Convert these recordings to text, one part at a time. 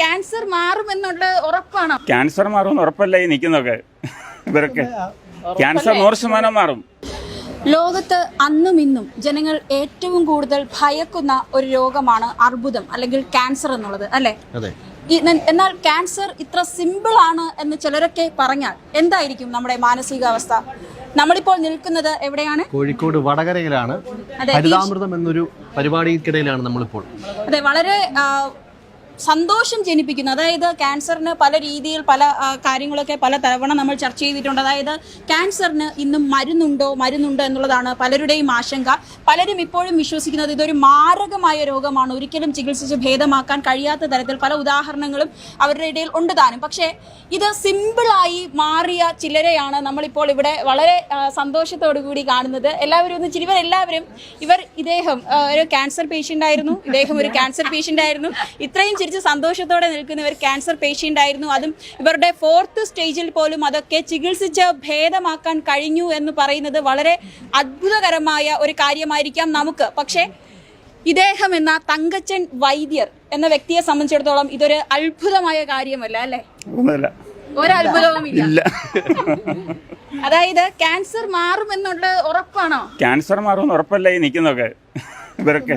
Cancer മാറുമെന്നുള്ള ഉറപ്പാണോ? Cancer മാറുമെന്ന് ഉറപ്പല്ല ഈ നിൽക്കുന്നൊക്കെ ഇവരൊക്കെ. ക്യാൻസർ നൂറ് ശതമാനം മാറും. ലോകത്ത് അന്നും ഇന്നും ജനങ്ങൾ ഏറ്റവും കൂടുതൽ ഭയക്കുന്ന ഒരു രോഗമാണ് അർബുദം അല്ലെങ്കിൽ ക്യാൻസർ എന്നുള്ളത് അല്ലേ? അതെ. എന്നാൽ ക്യാൻസർ ഇത്ര സിമ്പിൾ ആണ് എന്ന് ചിലരൊക്കെ പറഞ്ഞാൽ എന്തായിരിക്കും നമ്മുടെ മാനസികാവസ്ഥ? നമ്മളിപ്പോൾ നിൽക്കുന്നത് എവിടെയാണ്? കോഴിക്കോട് വടകരയിലാണ്. അതെ, ഹരിതാമൃതം എന്നൊരു പരിപാടിക്കിടയിലാണ് നമ്മളിപ്പോൾ. അതെ വളരെ സന്തോഷം ജനിപ്പിക്കുന്നു. അതായത് ക്യാൻസറിന് പല രീതിയിൽ പല കാര്യങ്ങളൊക്കെ പല തവണ നമ്മൾ ചർച്ച ചെയ്തിട്ടുണ്ട്. അതായത് ക്യാൻസറിന് ഇന്നും മരുന്നുണ്ടോ മരുന്നുണ്ടോ എന്നുള്ളതാണ് പലരുടെയും ആശങ്ക. പലരും ഇപ്പോഴും വിശ്വസിക്കുന്നത് ഇതൊരു മാരകമായ രോഗമാണ്. ഒരിക്കലും ചികിത്സിച്ച് ഭേദമാക്കാൻ കഴിയാത്ത തരത്തിൽ പല ഉദാഹരണങ്ങളും അവരുടെ ഇടയിൽ ഉണ്ട് താനും. പക്ഷേ ഇത് സിമ്പിളായി മാറിയ ചിലരെയാണ് നമ്മളിപ്പോൾ ഇവിടെ വളരെ സന്തോഷത്തോടു കൂടി കാണുന്നത്. എല്ലാവരും ഒന്ന് ചിരിവർ എല്ലാവരും ഇവർ ഇദ്ദേഹം ഒരു ക്യാൻസർ പേഷ്യന്റ് ആയിരുന്നു. ഇദ്ദേഹം ഒരു ക്യാൻസർ പേഷ്യന്റ് ആയിരുന്നു. ഇത്രയും ചിരിച്ച് സന്തോഷത്തോടെ നിൽക്കുന്ന ഒരു ക്യാൻസർ പേഷ്യന്റ് ആയിരുന്നു. അതും ഇവരുടെ ഫോർത്ത് സ്റ്റേജിൽ പോലും അതൊക്കെ ചികിത്സിച്ച് ഭേദമാക്കാൻ കഴിഞ്ഞു എന്ന് പറയുന്നത് വളരെ അത്ഭുതകരമായ ഒരു കാര്യമായിരിക്കാം നമുക്ക്. പക്ഷേ ഇദ്ദേഹം എന്ന തങ്കച്ചൻ വൈദ്യർ എന്ന വ്യക്തിയെ സംബന്ധിച്ചിടത്തോളം ഇതൊരു അത്ഭുതമായ കാര്യമല്ല അല്ലേ? ഒന്നുമില്ല. ഒരത്ഭുതവും ഇല്ല. അതായത് ക്യാൻസർ മാറുമെന്നുള്ള ഉറപ്പാണോ? ക്യാൻസർ മാറും ഉറപ്പല്ല ഈ നിൽക്കുന്നൊക്കെ ഇവരൊക്കെ.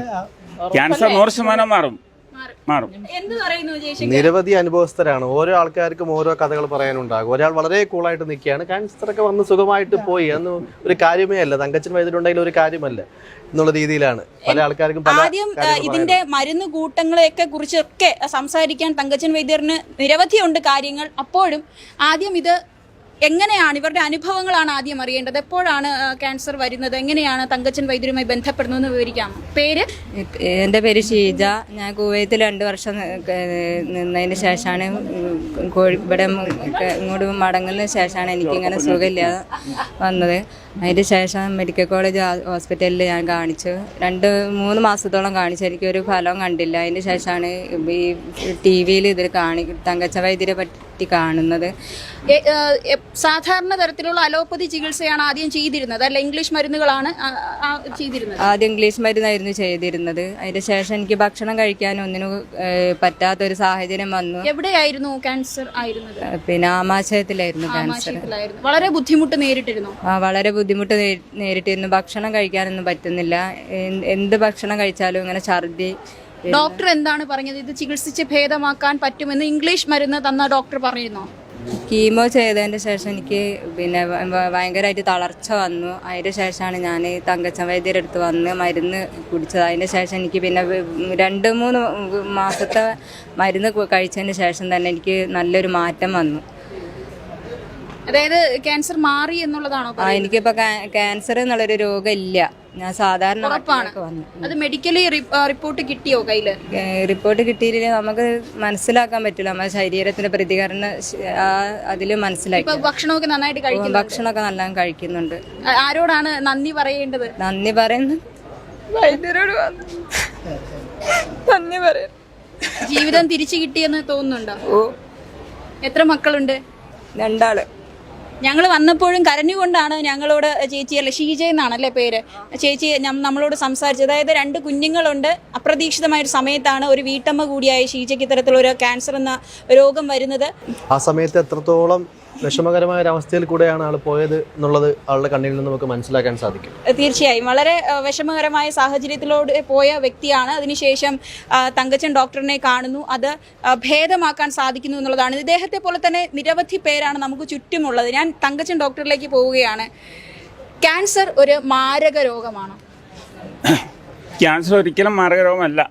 ക്യാൻസർ നൂറ് ശതമാനം മാറും. മാറും. എന്ത് പറയുന്നു ജയശങ്കർ? നിരവധി അനുഭവസ്ഥരാണ്. ഓരോ ആൾക്കാർക്കും ഓരോ കഥകൾ പറയാനുണ്ടാകും. ഒരാൾ വളരെ കൂളായിട്ട് നിൽക്കുകയാണ്. ക്യാൻസറൊക്കെ വന്ന് സുഖമായിട്ട് പോയി. അന്ന് ഒരു കാര്യമേ അല്ല. തങ്കച്ചൻ വൈദ്യുണ്ടെങ്കിൽ ഒരു കാര്യമല്ല എന്നുള്ള രീതിയിലാണ്. പല ആൾക്കാർക്കും ആദ്യം ഇതിന്റെ മരുന്ന് കൂട്ടങ്ങളെയൊക്കെ കുറിച്ചൊക്കെ സംസാരിക്കാൻ തങ്കച്ചൻ വൈദ്യറിന് നിരവധിയുണ്ട് കാര്യങ്ങൾ. അപ്പോഴും ആദ്യം ഇത് എങ്ങനെയാണ് ഇവരുടെ അനുഭവങ്ങളാണ് ആദ്യം അറിയേണ്ടത്? എപ്പോഴാണ് ക്യാൻസർ വരുന്നത്? എങ്ങനെയാണ് തങ്കച്ചൻ വൈദ്യരുമായി ബന്ധപ്പെടുന്നതെന്ന് വിവരിക്കാം പേര്? എന്റെ പേര് ഷീജ. ഞാൻ കുവൈത്തിൽ രണ്ട് വർഷം നിന്നതിന് ശേഷമാണ് ഇവിടെ ഇങ്ങോട്ട് മടങ്ങുന്നതിന് ശേഷമാണ് എനിക്കിങ്ങനെ സുഖമില്ലാതെ വന്നത്. അതിന് ശേഷം മെഡിക്കൽ കോളേജ് ഹോസ്പിറ്റലിൽ ഞാൻ കാണിച്ചു. രണ്ട് മൂന്ന് മാസത്തോളം കാണിച്ചു. എനിക്കൊരു ഫലം കണ്ടില്ല. അതിന് ശേഷമാണ് ഈ ടി വിയിൽ ഇതിൽ കാണി തങ്കച്ച വൈദ്യരെ പറ്റി കാണുന്നത്. സാധാരണ തരത്തിലുള്ള അലോപ്പതി ചികിത്സയാണ് ആദ്യം ചെയ്തിരുന്നത്? അല്ല ഇംഗ്ലീഷ് മരുന്നുകളാണ് ചെയ്തിരുന്നത്? ആദ്യം ഇംഗ്ലീഷ് മരുന്നായിരുന്നു ചെയ്തിരുന്നത്. അതിന് ശേഷം എനിക്ക് ഭക്ഷണം കഴിക്കാൻ ഒന്നിനും പറ്റാത്ത ഒരു സാഹചര്യം വന്നു. എവിടെയായിരുന്നു ക്യാൻസർ ആയിരുന്നത്? പിന്നെ ആമാശയത്തിലായിരുന്നു ക്യാൻസർ. വളരെ ബുദ്ധിമുട്ട് നേരിട്ടിരുന്നു? ആ വളരെ ബുദ്ധിമുട്ട് നേ- നേരിട്ടിരുന്നു. ഭക്ഷണം കഴിക്കാനൊന്നും പറ്റുന്നില്ല. എന്ത് എന്ത് ഭക്ഷണം കഴിച്ചാലും ഇങ്ങനെ ഛർദി ഡോക്ടർ എന്താണ് പറഞ്ഞത്? ഇത് ചികിത്സിച്ച് ഭേദമാക്കാൻ പറ്റുമെന്ന് ഇംഗ്ലീഷ് മരുന്ന് തന്ന ഡോക്ടർ പറയുന്നു? കീമോ ചെയ്തതിന് ശേഷം എനിക്ക് പിന്നെ ഭയങ്കരമായിട്ട് തളർച്ച വന്നു. അതിന് ശേഷമാണ് ഞാൻ തങ്കച്ചൻ വൈദ്യരുടെ അടുത്ത് വന്ന് മരുന്ന് കുടിച്ചത്. അതിന് ശേഷം എനിക്ക് പിന്നെ രണ്ട് മൂന്ന് മാസത്തെ മരുന്ന് കഴിച്ചതിന് ശേഷം തന്നെ എനിക്ക് നല്ലൊരു മാറ്റം വന്നു. അതായത് ക്യാൻസർ മാറി എന്നുള്ളതാണോ ആ എനിക്കിപ്പോൾ ക്യാൻസർ എന്നുള്ളൊരു രോഗം ഇല്ല ഞാൻ സാധാരണ ഉറപ്പാണ്. വന്നു. അത് മെഡിക്കലി റിപ്പോർട്ട് കിട്ടിയോ കയ്യിൽ? റിപ്പോർട്ട് കിട്ടിയില്ലെങ്കിൽ നമുക്ക് മനസ്സിലാക്കാൻ പറ്റില്ല. നമ്മുടെ ശരീരത്തിന്റെ പ്രതികരണ അതിൽ മനസ്സിലാക്കി ഇപ്പൊ ഭക്ഷണമൊക്കെ നന്നായിട്ട് കഴിക്കും ഭക്ഷണമൊക്കെ നല്ലോണം കഴിക്കുന്നുണ്ട്. ആരോടാണ് നന്ദി പറയേണ്ടത്? നന്ദി പറയുന്നു. വൈദ്യരോട് നന്ദി പറയുന്നു ജീവിതം തിരിച്ചു കിട്ടിയെന്ന് തോന്നുന്നുണ്ടോ? ഓ. എത്ര മക്കളുണ്ട്? രണ്ടാൾ. ഞങ്ങൾ വന്നപ്പോഴും കരഞ്ഞുകൊണ്ടാണ് ഞങ്ങളോട് ചേച്ചി അല്ല ഷീജ എന്നാണല്ലേ പേര്. ചേച്ചി നമ്മളോട് സംസാരിച്ചത്. അതായത് രണ്ട് കുഞ്ഞുങ്ങളുണ്ട്. അപ്രതീക്ഷിതമായ ഒരു സമയത്താണ് ഒരു വീട്ടമ്മ കൂടിയായ ഷീജയ്ക്ക് ഇത്തരത്തിലൊരു ക്യാൻസർ എന്ന രോഗം വരുന്നത്. ആ സമയത്ത് എത്രത്തോളം വിഷമകരമായ ഒരു അവസ്ഥയിൽ കൂടെയാണ് ആൾ പോയത് എന്നുള്ളത് ആളുടെ കണ്ണിൽ നിന്ന് നമുക്ക് മനസ്സിലാക്കാൻ സാധിക്കും. തീർച്ചയായും. വളരെ വിഷമകരമായ സാഹചര്യത്തിലൂടെ പോയ വ്യക്തിയാണ്. അതിനുശേഷം തങ്കച്ചൻ ഡോക്ടറിനെ കാണുന്നു. അത് ഭേദമാക്കാൻ സാധിക്കുന്നു എന്നുള്ളതാണ്. ഇദ്ദേഹത്തെ പോലെ തന്നെ നിരവധി പേരാണ് നമുക്ക് ചുറ്റുമുള്ളത്. ഞാൻ തങ്കച്ചൻ ഡോക്ടറിലേക്ക് പോവുകയാണ്. ക്യാൻസർ ഒരു മാരക രോഗമാണ്? ക്യാൻസർ ഒരിക്കലും മാരക രോഗമല്ല.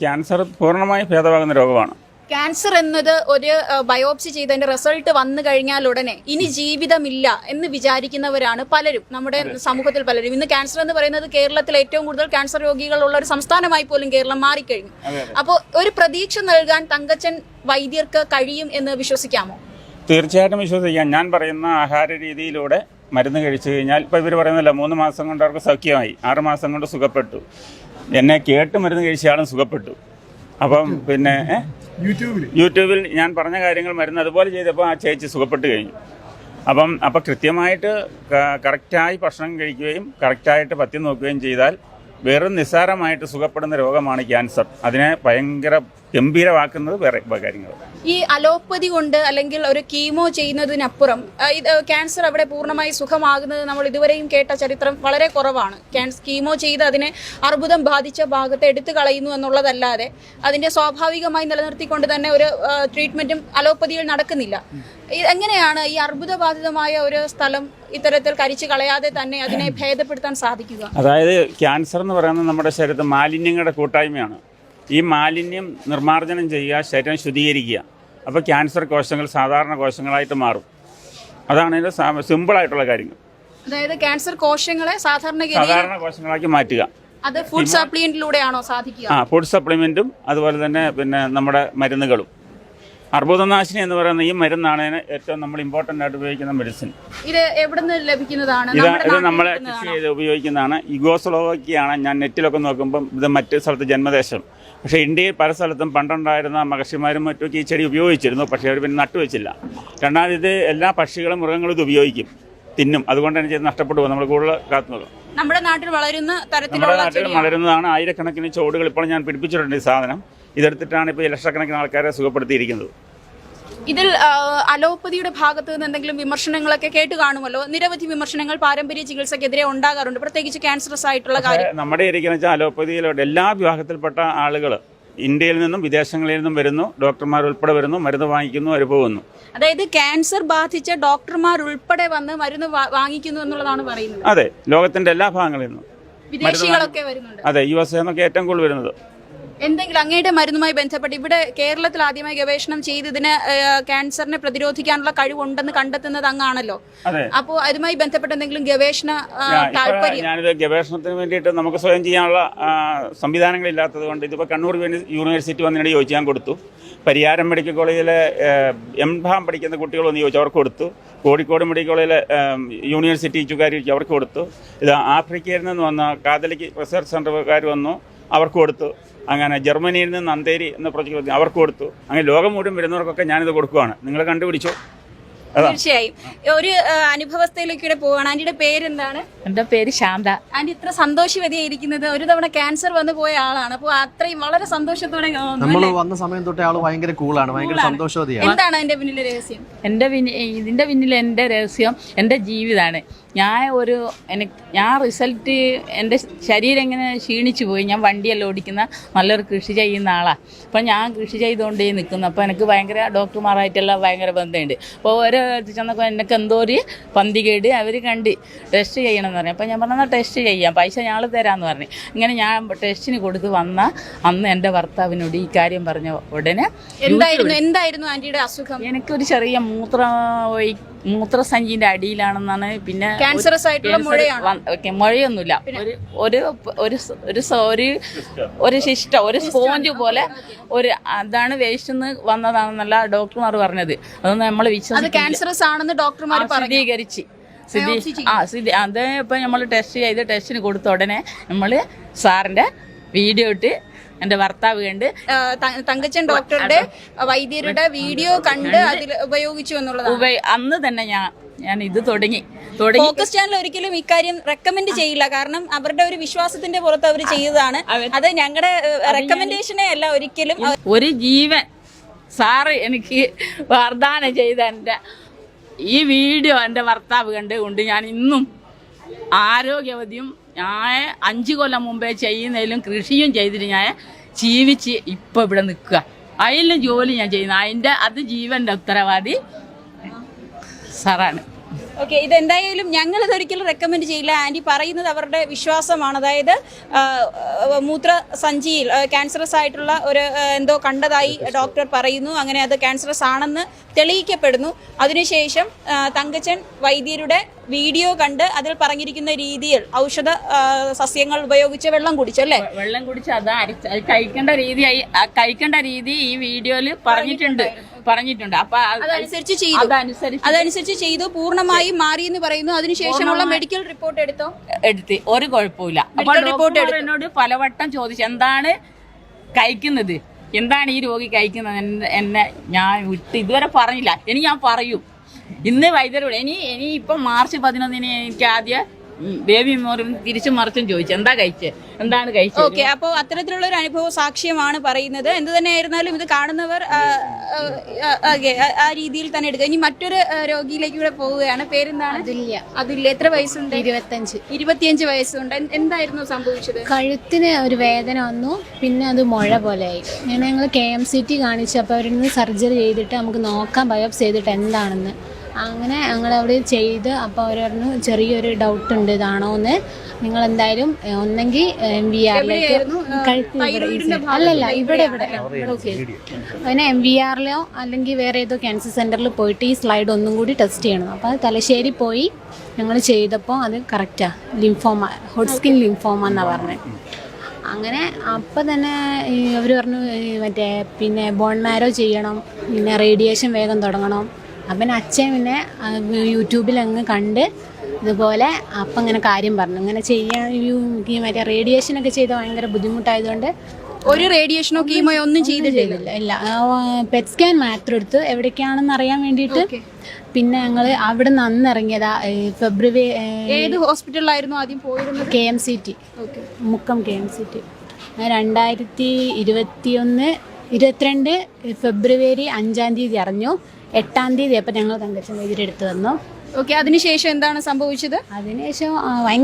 ക്യാൻസർ പൂർണമായി ഭേദമാകുന്ന രോഗമാണ്. ക്യാൻസർ എന്നത് ഒരു ബയോപ്സി ചെയ്തതിന്റെ റിസൾട്ട് വന്നു കഴിഞ്ഞാൽ ഉടനെ ഇനി ജീവിതമില്ല എന്ന് വിചാരിക്കുന്നവരാണ് പലരും. നമ്മുടെ സമൂഹത്തിൽ പലരും. ഇന്ന് ക്യാൻസർ എന്ന് പറയുന്നത് കേരളത്തിൽ ഏറ്റവും കൂടുതൽ ക്യാൻസർ രോഗികളുള്ള ഒരു സംസ്ഥാനമായി പോലും കേരളം മാറിക്കഴിഞ്ഞു. അപ്പോൾ ഒരു പ്രതീക്ഷ നൽകാൻ തങ്കച്ചൻ വൈദ്യർക്ക് കഴിയും എന്ന് വിശ്വസിക്കാമോ? തീർച്ചയായിട്ടും വിശ്വസിക്കാം. ഞാൻ പറയുന്ന ആഹാര രീതിയിലൂടെ മരുന്ന് കഴിച്ചു കഴിഞ്ഞാൽ ഇപ്പോൾ ഇവർ പറയുന്നില്ല മൂന്ന് മാസം കൊണ്ട് അവർക്ക് സൗഖ്യമായി. ആറ് മാസം കൊണ്ട് സുഖപ്പെട്ടു. എന്നെ കേട്ട് മരുന്ന് കഴിച്ചയാളും സുഖപ്പെട്ടു. അപ്പം പിന്നെ ഏ? യൂട്യൂബിൽ ഞാൻ പറഞ്ഞ കാര്യങ്ങൾ മരുന്ന് അതുപോലെ ചെയ്തപ്പോൾ ആ ചേച്ചി സുഖപ്പെട്ട് കഴിഞ്ഞു അപ്പം അപ്പം കൃത്യമായിട്ട് കറക്റ്റായി ഭക്ഷണം കഴിക്കുകയും കറക്റ്റായിട്ട് പത്തി നോക്കുകയും ചെയ്താൽ വെറും നിസ്സാരമായിട്ട് സുഖപ്പെടുന്ന രോഗമാണ് ക്യാൻസർ അതിനെ ഭയങ്കര ഗംഭീരമാക്കുന്നത് വേറെ കാര്യങ്ങൾ ഈ അലോപ്പതി കൊണ്ട് അല്ലെങ്കിൽ ഒരു കീമോ ചെയ്യുന്നതിനപ്പുറം ഇത് ക്യാൻസർ അവിടെ പൂർണമായി സുഖമാകുന്നത് നമ്മൾ ഇതുവരെയും കേട്ട ചരിത്രം വളരെ കുറവാണ്. ക്യാൻസർ കീമോ ചെയ്ത് അതിനെ അർബുദം ബാധിച്ച ഭാഗത്തെ എടുത്തു കളയുന്നു എന്നുള്ളതല്ലാതെ അതിന്റെ സ്വാഭാവികമായി നിലനിർത്തിക്കൊണ്ട് തന്നെ ഒരു ട്രീറ്റ്മെന്റും ട്രീറ്റ്മെന്റും അലോപ്പതിയിൽ നടക്കുന്നില്ല. എങ്ങനെയാണ് ഈ അർബുദബാധിതമായ ഒരു സ്ഥലം ഇത്തരത്തിൽ കരിച്ചു കളയാതെ തന്നെ അതിനെ ഭേദപ്പെടുത്താൻ സാധിക്കുക? അതായത് ക്യാൻസർ എന്ന് പറയുന്നത് നമ്മുടെ ശരീരത്തിൽ മാലിന്യങ്ങളുടെ കൂട്ടായ്മയാണ്. ഈ മാലിന്യം നിർമ്മാർജനം ചെയ്യുക ശരീരം ശുദ്ധീകരിക്കുക. അപ്പോൾ ക്യാൻസർ കോശങ്ങൾ സാധാരണ കോശങ്ങളായിട്ട് മാറും. അതാണ് ഇതിന്റെ സിമ്പിളായിട്ടുള്ള കാര്യങ്ങൾ. അതായത് ക്യാൻസർ കോശങ്ങളെ സാധാരണ സാധാരണ കോശങ്ങളാക്കി മാറ്റുക. അത് ഫുഡ് സപ്ലിമെന്റിലൂടെയാണോ സാധിക്കുക? ആ ഫുഡ് സപ്ലിമെന്റും അതുപോലെ തന്നെ പിന്നെ നമ്മുടെ മരുന്നുകളും. അർബുദനാശിനി എന്ന് പറയുന്ന ഈ മരുന്നാണ് ഏറ്റവും നമ്മൾ ഇമ്പോർട്ടന്റ് ആയിട്ട് ഉപയോഗിക്കുന്ന മെഡിസിൻ ഇത് എവിടുന്ന് ലഭിക്കുന്നതാണ്? ഇത് ഇത് നമ്മളെ? കൃഷി ചെയ്ത് ഉപയോഗിക്കുന്നതാണ്. ഇഗോസ്ലോവക്കിയാണ് ഞാൻ നെറ്റിലൊക്കെ നോക്കുമ്പം ഇത് മറ്റ് സ്ഥലത്ത് ജന്മദേശം. പക്ഷേ ഇന്ത്യയിൽ പല സ്ഥലത്തും പണ്ടുണ്ടായിരുന്ന മഹർഷിമാരും മറ്റുമൊക്കെ ഈ ചെടി ഉപയോഗിച്ചിരുന്നു പക്ഷേ അവർ പിന്നെ നട്ടുവെച്ചില്ല. രണ്ടാമത് ഇത് എല്ലാ പക്ഷികളും മൃഗങ്ങളും ഇത് ഉപയോഗിക്കും തിന്നും. അതുകൊണ്ട് തന്നെ ചെയ്ത് നഷ്ടപ്പെട്ടു പോകും നമ്മൾ കൂടുതൽ കാത്തുന്നത് നമ്മുടെ നാട്ടിൽ വളരുന്ന നമ്മുടെ തരത്തിലുള്ള നാട്ടിൽ. വളരുന്നതാണ് ആയിരക്കണക്കിന് ചോടുകൾ ഇപ്പോൾ ഞാൻ പിടിപ്പിച്ചിട്ടുണ്ട് ഈ സാധനം. ഇതെടുത്തിട്ടാണ് ഇപ്പോൾ ലക്ഷക്കണക്കിന് ആൾക്കാരെ സുഖപ്പെടുത്തിയിരിക്കുന്നത്. ഇതിൽ അലോപ്പതിയുടെ ഭാഗത്ത് നിന്ന് എന്തെങ്കിലും വിമർശനങ്ങളൊക്കെ കേട്ട് കാണുമല്ലോ? നിരവധി വിമർശനങ്ങൾ പാരമ്പര്യ ചികിത്സക്കെതിരെ ഉണ്ടാകാറുണ്ട്. പ്രത്യേകിച്ച് ക്യാൻസറസ് ആയിട്ടുള്ള കാര്യം. നമ്മുടെ ഇരിക്കുന്ന വെച്ചാൽ അലോപ്പതിയിലോട്ട് എല്ലാ വിഭാഗത്തിൽപ്പെട്ട ആളുകൾ ഇന്ത്യയിൽ നിന്നും വിദേശങ്ങളിൽ നിന്നും വരുന്നു ഡോക്ടർമാർ ഉൾപ്പെടെ വരുന്നു മരുന്ന് വാങ്ങിക്കുന്നു അവർ പോകുന്നു. അതായത് ക്യാൻസർ ബാധിച്ച ഡോക്ടർമാർ ഉൾപ്പെടെ വന്ന് മരുന്ന് വാങ്ങിക്കുന്നു എന്നുള്ളതാണ് പറയുന്നത്. അതെ ലോകത്തിന്റെ എല്ലാ ഭാഗങ്ങളിൽ നിന്നും. വിദേശികളൊക്കെ വരുന്നുണ്ട്. അതെ യു എസ് എന്നൊക്കെ ഏറ്റവും കൂടുതൽ വരുന്നത്. എന്തെങ്കിലും അങ്ങയുടെ മരുന്നുമായി ബന്ധപ്പെട്ട് ഇവിടെ കേരളത്തിൽ ആദ്യമായി ഗവേഷണം ചെയ്ത് ഇതിന് ക്യാൻസറിനെ പ്രതിരോധിക്കാനുള്ള കഴിവുണ്ടെന്ന് കണ്ടെത്തുന്നത് അങ്ങാണല്ലോ. അപ്പോ അപ്പോൾ അതുമായി ബന്ധപ്പെട്ട് എന്തെങ്കിലും ഗവേഷണ താല്പര്യം? ഞാനിത് ഗവേഷണത്തിന് വേണ്ടിയിട്ട് നമുക്ക് സ്വയം ചെയ്യാനുള്ള സംവിധാനങ്ങൾ സംവിധാനങ്ങളില്ലാത്തത് കൊണ്ട് ഇതിപ്പോൾ കണ്ണൂർ യൂണിവേഴ്സിറ്റി വന്നിട്ട് ചോദിച്ചു ഞാൻ കൊടുത്തു. പരിയാരം മെഡിക്കൽ കോളേജിലെ എം ഭാം പഠിക്കുന്ന കുട്ടികൾ വന്ന് ചോദിച്ചു അവർക്ക് കൊടുത്തു. കോഴിക്കോട് മെഡിക്കൽ കോളേജിലെ യൂണിവേഴ്സിറ്റി ചുക്കാരി ചോദിച്ചു അവർക്ക് കൊടുത്തു. ഇത് ആഫ്രിക്കയിൽ നിന്ന് വന്ന കാതലിക് റിസർച്ച് സെന്ററുകാർ വന്നു അവർക്ക് കൊടുത്തു. അങ്ങനെ ജർമ്മനിയിൽ നിന്ന് നന്തേരി എന്ന പ്രൊജക്ട് അവർക്ക് കൊടുത്തു. അങ്ങനെ ലോകം മുഴുവൻ വരുന്നവർക്കൊക്കെ ഞാനിത് കൊടുക്കുകയാണ് നിങ്ങൾ കണ്ടുപിടിച്ചു? തീർച്ചയായും. ഒരു അനുഭവസ്ഥയിലേക്കൂടെ പോവാണ്. ആന്റിയുടെ പേരെന്താണ്? എന്റെ പേര് ശാന്ത. ആന്റി ഇത്ര സന്തോഷവതിയായിരിക്കുന്നത്. ഒരു തവണ ക്യാൻസർ വന്നു പോയ ആളാണ്. അപ്പോൾ അത്രയും വളരെ സന്തോഷത്തോടെ നമ്മൾ വന്ന സമയം തൊട്ടേ ആൾ ഭയങ്കര കൂളാണ്. ഭയങ്കര സന്തോഷവതിയാണ്. എന്താണ് എന്റെ പിന്നിലെ രഹസ്യം? എന്റെ പിന്നിൽ ഇതിന്റെ പിന്നിൽ എന്റെ രഹസ്യം എന്റെ ജീവിതമാണ് ഞാൻ ഒരു എനിക്ക് ഞാൻ റിസൾട്ട് എന്റെ ശരീരം എങ്ങനെ ക്ഷീണിച്ചു പോയി. ഞാൻ വണ്ടിയെല്ലാം ഓടിക്കുന്ന നല്ലൊരു കൃഷി ചെയ്യുന്ന ആളാണ് അപ്പം ഞാൻ കൃഷി ചെയ്തുകൊണ്ടേ നിൽക്കുന്നു. അപ്പോൾ എനിക്ക് ഭയങ്കര ഡോക്ടർമാരായിട്ടെല്ലാം ഭയങ്കര ബന്ധമുണ്ട്. അപ്പോൾ ഓരോ ചെന്നപ്പോൾ എനിക്ക് എന്തോ ഒരു പന്തികേട് അവർ കണ്ട് ടെസ്റ്റ് ചെയ്യണമെന്ന് പറഞ്ഞു. അപ്പോൾ ഞാൻ പറഞ്ഞാൽ ടെസ്റ്റ് ചെയ്യാം. പൈസ ഞങ്ങൾ തരാമെന്ന് പറഞ്ഞു. ഇങ്ങനെ ഞാൻ ടെസ്റ്റിന് കൊടുത്ത് വന്ന അന്ന് എന്റെ ഭർത്താവിനോട് ഈ കാര്യം പറഞ്ഞ ഉടനെ എന്തായിരുന്നു? എന്തായിരുന്നു ആന്റിയുടെ അസുഖം? എനിക്കൊരു ചെറിയ മൂത്ര മൂത്രസഞ്ചിന്റെ അടിയിലാണെന്നാണ് പിന്നെ ക്യാൻസറസ് ആയിട്ടുള്ള മുഴയാണ്. ഓക്കെ മുഴയൊന്നുമില്ല. ഒരു ഒരു ഒരു ഒരു ഒരു ശിഷ്ട ഒരു സ്പോഞ്ച് പോലെ ഒരു അതാണ് വേസ്റ്റ് വന്നതാണെന്നല്ല ഡോക്ടർമാർ പറഞ്ഞത്. അതൊന്നും നമ്മൾ അത് വിശ്വസിക്കില്ല. ക്യാൻസറസ് ആണെന്ന് ഡോക്ടർമാർ പറഞ്ഞു. സ്ഥിരീകരിച്ച് സ്ഥിതി ആ സ്ഥിതി അത് ഇപ്പം നമ്മൾ ടെസ്റ്റ് ചെയ്ത് ടെസ്റ്റിന് കൊടുത്ത ഉടനെ നമ്മൾ സാറിന്റെ വീഡിയോ ഇട്ട് എന്റെ ഭർത്താവ് കണ്ട് തങ്കച്ചൻ ഡോക്ടറുടെ വൈദ്യരുടെ വീഡിയോ കണ്ട് അതിൽ ഉപയോഗിച്ചു എന്നുള്ളതാണ്. ഉപ അന്ന് തന്നെ ഞാൻ ഞാൻ ഇത് തുടങ്ങി. തുടങ്ങി. ഫോക്കസ് ചാനൽ ഒരിക്കലും ഇക്കാര്യം റെക്കമെൻഡ് ചെയ്യില്ല. കാരണം അവരുടെ ഒരു വിശ്വാസത്തിന്റെ പുറത്ത് അവർ ചെയ്തതാണ്. അത് ഞങ്ങളുടെ റെക്കമെൻഡേഷനെ അല്ല ഒരിക്കലും ഒരു ജീവൻ സാറ് എനിക്ക് വാഗ്ദാനം ചെയ്ത എന്റെ ഈ വീഡിയോ എന്റെ ഭർത്താവ് കണ്ടുകൊണ്ട് ഞാൻ ഇന്നും ആരോഗ്യവതിയും ഞാൻ അഞ്ച് കൊല്ലം മുമ്പേ ചെയ്യുന്നതിലും കൃഷിയും ചെയ്തിട്ട് ഞാൻ ജീവിച്ച് ഇപ്പം ഇവിടെ നിൽക്കുക. അതിലും ജോലി ഞാൻ ചെയ്യുന്നു. അതിന്റെ അത് ജീവന്റെ ഉത്തരവാദി സാറാണ്. ഓക്കെ ഇതെന്തായാലും ഞങ്ങൾ ഇതൊരിക്കലും റെക്കമെൻഡ് ചെയ്യില്ല. ആന്റി പറയുന്നത് അവരുടെ വിശ്വാസമാണ്. അതായത് മൂത്ര സഞ്ചിയിൽ ക്യാൻസറസ് ആയിട്ടുള്ള ഒരു എന്തോ കണ്ടതായി ഡോക്ടർ പറയുന്നു. അങ്ങനെ അത് ക്യാൻസറസ് ആണെന്ന് തെളിയിക്കപ്പെടുന്നു. അതിനുശേഷം തങ്കച്ചൻ വൈദ്യരുടെ വീഡിയോ കണ്ട് അതിൽ പറഞ്ഞിരിക്കുന്ന രീതിയിൽ ഔഷധ സസ്യങ്ങൾ ഉപയോഗിച്ച് വെള്ളം കുടിച്ചല്ലേ വെള്ളം കുടിച്ച് അത് അരച്ച് കഴിക്കേണ്ട രീതി കഴിക്കേണ്ട രീതി ഈ വീഡിയോയിൽ പറഞ്ഞിട്ടുണ്ട്. പറഞ്ഞിട്ടുണ്ട്. അപ്പൊ അതനുസരിച്ച് ചെയ്തു. അതനുസരിച്ച് ചെയ്തു. പൂർണമായി മാറി എന്ന് പറയുന്നു. അതിനുശേഷമുള്ള മെഡിക്കൽ റിപ്പോർട്ട് എടുത്തോ? എടുത്ത്. ഒരു കുഴപ്പമില്ല അപ്പൊ റിപ്പോർട്ട് എന്നോട് പലവട്ടം ചോദിച്ചു എന്താണ് കഴിക്കുന്നത്? എന്താണ് ഈ രോഗി കഴിക്കുന്നത്? എന്നെ- എന്നെ ഞാൻ വിട്ട് ഇതുവരെ പറഞ്ഞില്ല. ഇനി ഞാൻ പറയും. ഇന്ന് വൈദ്യരോട് ഇനി ഇനി ഇപ്പം മാർച്ച് പതിനൊന്നിന് എനിക്ക് ആദ്യം ബേബി മോറും തിരിച്ചു മറിച്ചും ചോദിച്ചു. എന്താ കഴിച്ചേ? എന്താണ് കഴിച്ചത് ഓക്കെ അപ്പോൾ അത്തരത്തിലുള്ള ഒരു അനുഭവ സാക്ഷ്യമാണ് പറയുന്നത്. എന്ത് തന്നെയായിരുന്നാലും ഇത് കാണുന്നവർ ആ, രീതിയിൽ തന്നെ എടുക്കുക. ഇനി മറ്റൊരു രോഗിയിലേക്ക് ഇവിടെ പോവുകയാണ്. പേരെന്താണ്? അതില്ല അതില്ല എത്ര വയസ്സുണ്ട്? ഇരുപത്തഞ്ച്. ഇരുപത്തിയഞ്ച് വയസ്സുണ്ട്. എന്തായിരുന്നു സംഭവിച്ചത്? കഴുത്തിന് ഒരു വേദന വന്നു. പിന്നെ അത് മുഴ പോലെയായി ഞാൻ ഞങ്ങൾ കെ എം സി ടി കാണിച്ചു. അപ്പോൾ അവരിന്ന് സർജറി ചെയ്തിട്ട് നമുക്ക് നോക്കാം. ബയോപ്സ് ചെയ്തിട്ട് എന്താണെന്ന്. അങ്ങനെ ഞങ്ങൾ അവിടെ ചെയ്ത് അപ്പോൾ അവർ പറഞ്ഞു ചെറിയൊരു ഡൗട്ട് ഉണ്ട് ഇതാണോ എന്ന്. നിങ്ങൾ എന്തായാലും ഒന്നെങ്കിൽ എം വി ആറിലേക്ക്. അല്ലല്ല ഇവിടെ ഇവിടെ. ഓക്കെ. പിന്നെ എം വി ആറിലോ അല്ലെങ്കിൽ വേറെ ഏതോ ക്യാൻസർ സെന്ററിൽ പോയിട്ട് ഈ സ്ലൈഡ് ഒന്നും കൂടി ടെസ്റ്റ് ചെയ്യണം. അപ്പോൾ അത് തലശ്ശേരി പോയി ഞങ്ങൾ ചെയ്തപ്പോൾ അത് കറക്റ്റാണ് ലിംഫോമ ഹോട്ട് സ്കിൻ ലിംഫോമ എന്നാണ് പറഞ്ഞത് അങ്ങനെ അപ്പം തന്നെ അവർ പറഞ്ഞു മറ്റേ പിന്നെ ബോൺ മാരോ ചെയ്യണം പിന്നെ റേഡിയേഷൻ വേഗം തുടങ്ങണം. അപ്പം അച്ഛൻ പിന്നെ യൂട്യൂബിൽ അങ്ങ് കണ്ട് ഇതുപോലെ അപ്പം ഇങ്ങനെ കാര്യം പറഞ്ഞു. ഇങ്ങനെ ചെയ്യാൻ ഈ മറ്റേ റേഡിയേഷനൊക്കെ ചെയ്ത് ഭയങ്കര ബുദ്ധിമുട്ടായതുകൊണ്ട് ഒരു റേഡിയേഷനോ കീമോയോ ഒന്നും ചെയ്തിട്ടില്ല. ചെയ്തില്ല. ഇല്ല. പെറ്റ് സ്കാൻ മാത്രം എടുത്ത് എവിടേക്കാണെന്ന് അറിയാൻ വേണ്ടിയിട്ട് പിന്നെ ഞങ്ങൾ അവിടെ നിന്ന് അന്ന് ഇറങ്ങിയതാ ഫെബ്രുവരി ഏത് ഹോസ്പിറ്റലിലായിരുന്നു ആദ്യം പോയിരുന്നത്? K M C T Mukkam K M C T രണ്ടായിരത്തി ഇരുപത്തിയൊന്ന് ഇരുപത്തിരണ്ട് ഫെബ്രുവരി അഞ്ചാം തീയതി അറിഞ്ഞു. എട്ടാം തീയതി അപ്പം ഞങ്ങൾ തങ്കച്ചൻ വൈദ്യുതി എടുത്ത് വന്നു ഓക്കെ അതിനുശേഷം എന്താണ് സംഭവിച്ചത്? അതിനുശേഷം ഭയങ്കര